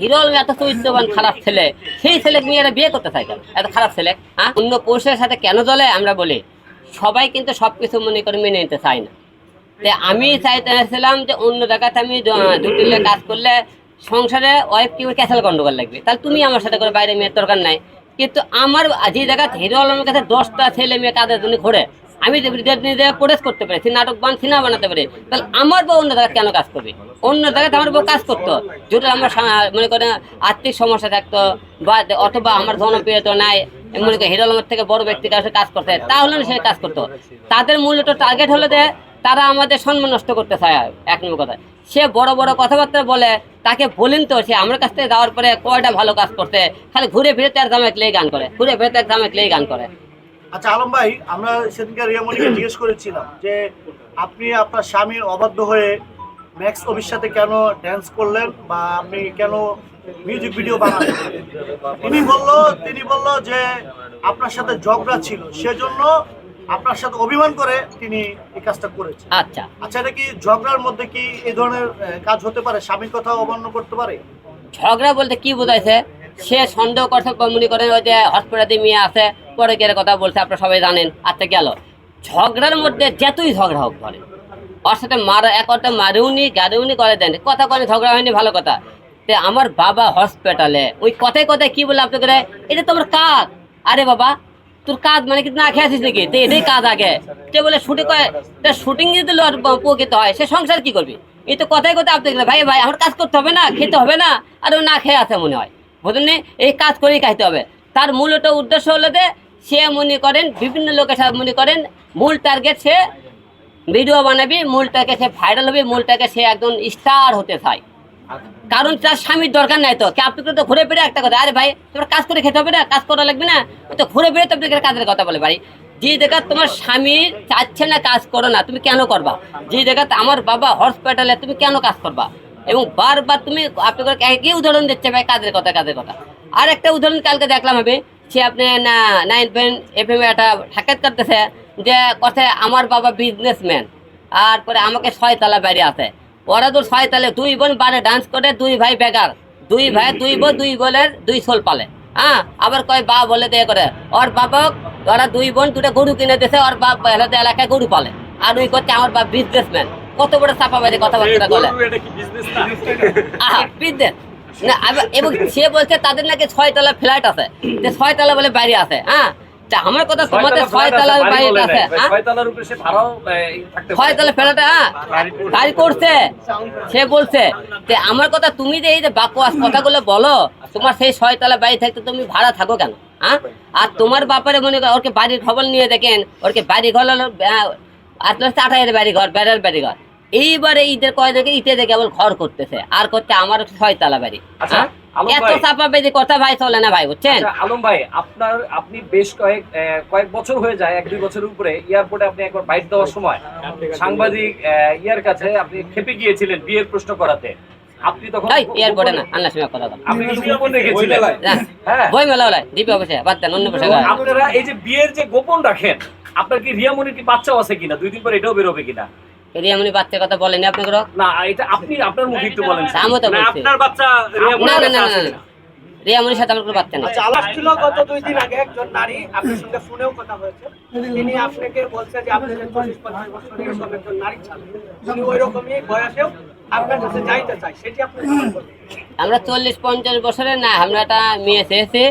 Hero Alam এত চরিত্রবান খারাপ ছেলে। সেই ছেলে মেয়েরা বিয়ে করতে এত খারাপ ছেলে হ্যাঁ অন্য পুরুষের সাথে কেন আমরা বলি, সবাই কিন্তু সব কিছু মনে করে মেনে নিতে না। আমি চাইতেছিলাম যে অন্য জায়গাতে আমি কাজ করলে সংসারে ওয়াইফ কি ক্যাসেল গন্ডগোল লাগবে। তাহলে তুমি আমার সাথে করে বাইরে মেয়ের দরকার নাই। কিন্তু আমার, যে জায়গাতে হিরো আলমের কাছে দশটা ছেলে মেয়ে কাজের জন্য ঘোরে আমি নিজে প্রোটেস্ট করতে পারি নাটক বান, সিনেমা বানাতে পারি, তাহলে আমার বউ অন্য জায়গায় কেন কাজ করবে? অন্য জায়গাতে আমার বউ কাজ করতো। যদি আমার মনে করেন আর্থিক সমস্যা থাকতো, বা অথবা আমার জনপ্রিয়তা নাই, মনে করি হিরো থেকে বড় ব্যক্তির কাছে কাজ করতে তাহলে সে কাজ করতো। তাদের মূলত টার্গেট হলো যে তারা আমাদের সম্মান নষ্ট করতে চায়, এক নম্বর কথা। সে বড় বড় কথাবার্তা বলে, তাকে বলেন তো, সে আমার কাছ থেকে যাওয়ার পরে কয়টা ভালো কাজ করতে, খালি ঘুরে ফিরে তার জামাই লেগে গান করে, ঘুরে ফিরে তার জামাই লেগে গান করে। আচ্ছা আলম ভাই আমরা সেদিনকে রিয়ামণিকে জিজ্ঞেস করেছিলাম যে আপনি আপনার স্বামীর অবাধ্য হয়ে ম্যাক্স অফিস সাথে কেন ড্যান্স করলেন বা আপনি কেন মিউজিক ভিডিও বানালেন? তিনি বলল তিনি বলল যে আপনার সাথে ঝগড়া ছিল সেজন্য আপনার সাথে অভিমান করে তিনি এই কাজটা করেছেন। আচ্ছা। আচ্ছা এটা কি ঝগড়ার মধ্যে কি এই ধরনের কাজ হতে পারে? স্বামীর কথা অমান্য করতে পারে? ঝগড়া বলতে কি বোঝাইছে? সে সন্দেহ করছে মনে করেন ওই যে হসপিটালে মেয়ে আছে পরে গেলে কথা বলছে, আপনারা সবাই জানেন আচ্ছা গেল ঝগড়ার মধ্যে যতই ঝগড়া হোক ধরে ওর সাথে মারা, এক অর্থে মারেওনি গাড়িওনি করে দেন, কথা করে ঝগড়া হয়নি, ভালো কথা। তে আমার বাবা হসপিটালে ওই কথায় কথায় কি বলে আপনাকে এটা তোমার কাজ আরে বাবা, তোর কাজ মানে কি, না খেয়েছিস নাকি? তো এটাই কাজ আগে। সে বলে, শুটিং করে তা শুটিং যদি উপকৃত হয়, সে সংসার কি করবি? এই তো কথাই কথা আপনি ভাই ভাই আমার কাজ করতে হবে না, খেতে হবে না আর ও না খেয়ে আছে মনে হয়। বুঝলেন? এই কাজ করেই খাইতে হবে। তার মূলত উদ্দেশ্য হলো যে সে মনে করেন বিভিন্ন লোকের সাথে মনে করেন মূল টার্গেট সে ভিডিও বানাবি মূলটাকে সে ভাইরাল হবে মূলটাকে সে একজন স্টার হতে চায় কারণ তার স্বামীর দরকার নাই তো আপনি তো ঘুরে ফিরে একটা কথা আরে ভাই তোমার কাজ করে খেতে হবে না কাজ করা লাগবে না তো ঘুরে ফিরে তো আপনাকে কাজের কথা বলে ভাই যে জায়গা তোমার স্বামী চাচ্ছে না কাজ করো না তুমি কেন করবা যে জায়গাতে আমার বাবা হসপিটালে তুমি কেন কাজ করবা এবং বারবার তুমি আপনাকে একই উদাহরণ দিচ্ছে ভাই কাজের কথা কাজের কথা আর একটা উদাহরণ কালকে দেখলাম আমি সে আপনি না নাইন পয়েন্ট এফ এম একটা সাক্ষাৎ করতেছে যে কথা আমার বাবা বিজনেসম্যান আর পরে আমাকে ছয়তলা বাড়ি আছে। ওরা তো ছয়তলে দুই বোন বারে ডান্স করে দুই ভাই বেকার। দুই ভাই দুই বোন দুই বোনের দুই সোল পালে। হ্যাঁ আবার কয় বা বলে দিয়ে করে ওর বাবা ওরা দুই বোন দুটো গরু কিনে দিয়েছে ওর বাপ এলাকা এলাকায় গরু পালে। আর ওই করছে আমার বাপ বিজনেসম্যান কত বড় চাপা বাইরে কথাবার্তা বলে। বিদ্যুৎ না এবং সে বলছে তাদের নাকি ছয়তলা ফ্ল্যাট আছে। যে ছয়তলা বলে বাড়ি আছে হ্যাঁ? তা আমার কথা তোমাদের ছয়তলা বাড়ি আছে হ্যাঁ? ছয়তলা ফ্ল্যাট হ্যাঁ? গাড়ি করছে। সে বলছে যে আমার কথা তুমি যে এই যে বাকোয়াস কথাগুলো বলো তোমার সেই ছয়তলা বাড়ি থাকতে তুমি ভাড়া থাকো কেন হ্যাঁ? আর তোমার বাপারে মনে করো ওরকে বাড়ির খবর নিয়ে দেখেন ওরকে বাড়ি ঘর হলো আটলাস আঠাইয়ের বাড়ি ঘর বেড়ার বাড়ি ঘর এইবারে ঈদের কয় দেখে ঈদে দেখে কেবল ঘর করতেছে। আর করতে আমার ছয়তলা বাড়ি। আচ্ছা, হ্যাঁ? এত চাপা বেঁধে কথা ভাই চলে না ভাই বুঝছেন? আচ্ছা, আলম ভাই আপনার আপনি বেশ কয়েক কয়েক বছর হয়ে যায় এক দুই বছরের উপরে এয়ারপোর্টে আপনি একবার বাইট দেওয়ার সময় সাংবাদিক ইয়ার কাছে আপনি খেপে গিয়েছিলেন বিয়ের প্রশ্ন করাতে। আপনি তখন এয়ারপোর্টে না আল্লাহ সময় কথা বল। আপনি কিন্তু গোপন রেখেছিলেন? হ্যাঁ বই মেলা হলাই দিবি অবশ্যই বাদ দেন অন্য বসে আপনারা এই যে বিয়ের যে গোপন রাখেন আপনার কি রিয়ামনির কি বাচ্চাও আছে কিনা? দুই দিন পর এটাও বেরোবে কিনা? রিয়ামনি বাচ্চার কথা বলেনি না এটা আপনি আপনার মুখে একটু বলেন। আমিও তো না, বলছি। আপনার বাচ্চা না না না না না রিয়ামনির সাথে আমার কোনো বাচ্চা নেই। আচ্ছা গত দুই দিন আগে একজন নারী আপনার সঙ্গে ফোনেও কথা হয়েছে। তিনি আপনাকে বলছে যে আপনি যে চল্লিশ পঞ্চাশ বছর এরকম একজন নারী ছিল উনি ওই রকমই বয়সেও আপনার কাছে যাইতে চাই সেটি আপনি আমরা চল্লিশ পঞ্চাশ বছরের না আমরা একটা মেয়ে চেয়েছি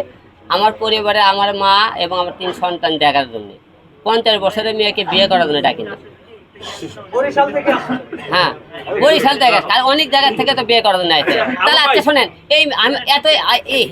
আমার পরিবারে আমার মা এবং আমার তিন সন্তান দেখার জন্য। পঞ্চাশ বছরের মেয়েকে বিয়ে করার জন্য ডাকি না বরিশাল থেকে হ্যাঁ বরিশাল থেকে। অনেক জায়গা থেকে তো বিয়ে করানো নাই তাহলে আচ্ছা শোনেন, এই আমি এত এই